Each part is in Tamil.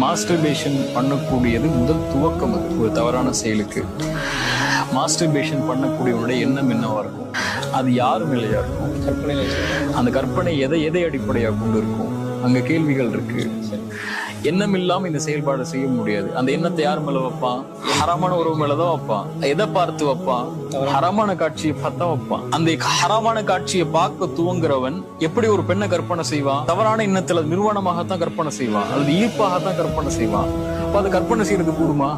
மாஸ்டர்பேஷன் பண்ணக்கூடியது முதல் துவக்கம் அது. ஒரு தவறான செயலுக்கு. மாஸ்டர்பேஷன் பண்ணக்கூடியவனுடைய எண்ணம் என்னவா இருக்கும்? அது யார் மேலேயா இருக்கும் கற்பனை அந்த கற்பனை எதை எதை அடிப்படையாக கொண்டு இருக்கும் அங்க கேள்விகள் இருக்கு. எண்ணம் இல்லாம இந்த செயல்பாடு செய்ய முடியாது. அந்த எண்ணத்தை யார் மேல வைப்பான் ஹரமான உறவு மேலதான் வைப்பான் எதை பார்த்து வைப்பான் ஹரமான காட்சியை பார்த்தா வைப்பான் அந்த ஹரமான காட்சியை பார்க்க துவங்குறவன் எப்படி ஒரு பெண்ணை கற்பனை செய்வான் தவறான எண்ணத்துல நிர்வாணமாகத்தான் கற்பனை செய்வான் அல்லது ஈர்ப்பாகத்தான் கற்பனை செய்வான் அப்ப அது கற்பனை செய்யறது கூடுமா?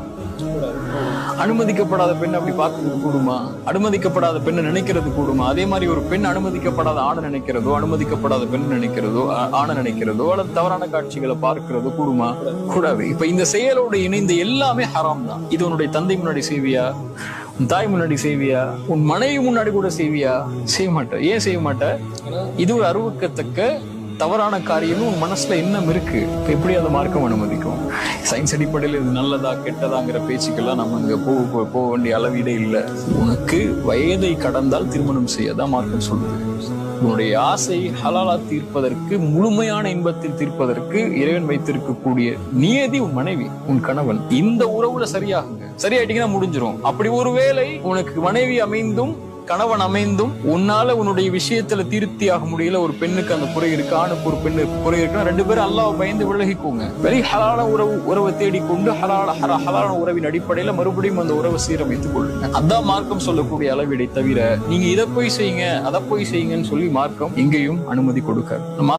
அனுமதிக்கப்படாத பெண் அப்படி பார்க்கறது கூடுமா? அனுமதிக்கப்படாத பெண்ணை நினைக்கிறது கூடுமா? அதே மாதிரி ஒரு பெண் அனுமதிக்கப்படாத ஆணை நினைக்கிறதோ அனுமதிக்கப்படாத பெண் நினைக்கிறதோ ஆணை நினைக்கிறதோ அல்லது தவறான காட்சிகளை பார்க்கிறதோ கூடுமா? கூடாது. இப்ப இந்த செயலோட இணைந்த எல்லாமே ஹராம் தான். இது உன்னுடைய தந்தை முன்னாடி செய்வியா? உன் தாய் முன்னாடி செய்வியா? உன் மனைவி முன்னாடி கூட செய்வியா? செய்ய மாட்ட. ஏன் செய்ய மாட்ட? இது ஒரு அருவக்கத்தக்க தவறான காரியமும் உன் மனசுல இன்னும் இருக்கு. எப்படி அதை மார்க்கம் அனுமதிக்கும்? சயின்ஸ் அடிப்படையில் இது நல்லதா கெட்டதாங்கிற பேச்சுக்கெல்லாம் நம்ம இங்க போக போக- போக வேண்டிய அளவீடே இல்லை. உனக்கு வயதை கடந்தால் திருமணம் செய்யதான் மார்க்கம் சொல்லுது. உன்னுடைய ஆசை ஹலாலா தீர்ப்பதற்கு முழுமையான இன்பத்தில் தீர்ப்பதற்கு இறைவன் வைத்திருக்கக்கூடிய நியதி உன் மனைவி உன் கணவன். இந்த உறவுல சரியாகுங்க. சரியாயிட்டீங்கன்னா முடிஞ்சிரும். அப்படி ஒருவேளை உனக்கு மனைவி அமைந்தும் கணவன் அமைந்தும் உன்னால உன்னுடைய விஷயத்துல தீர்த்தி ஆக முடியல. ஒரு பெண்ணுக்கு அந்த குறை இருக்கு ஆணுக்கு ஒரு பெண்ணு குறை இருக்குன்னா ரெண்டு பேரும் அல்லாஹ் பயந்து விலகிக்கோங்க. வெரி ஹலான உறவு உறவை தேடிக்கொண்டு ஹலால ஹலான உறவின் அடிப்படையில மறுபடியும் அந்த உறவை சீரமைத்துக் கொள்ளுங்க. அதான் மார்க்கம் சொல்லக்கூடிய அளவீடை தவிர நீங்க இதை போய் செய்யுங்க அதை போய் செய்யுங்கன்னு சொல்லி மார்க்கம் எங்கேயும் அனுமதி கொடுக்க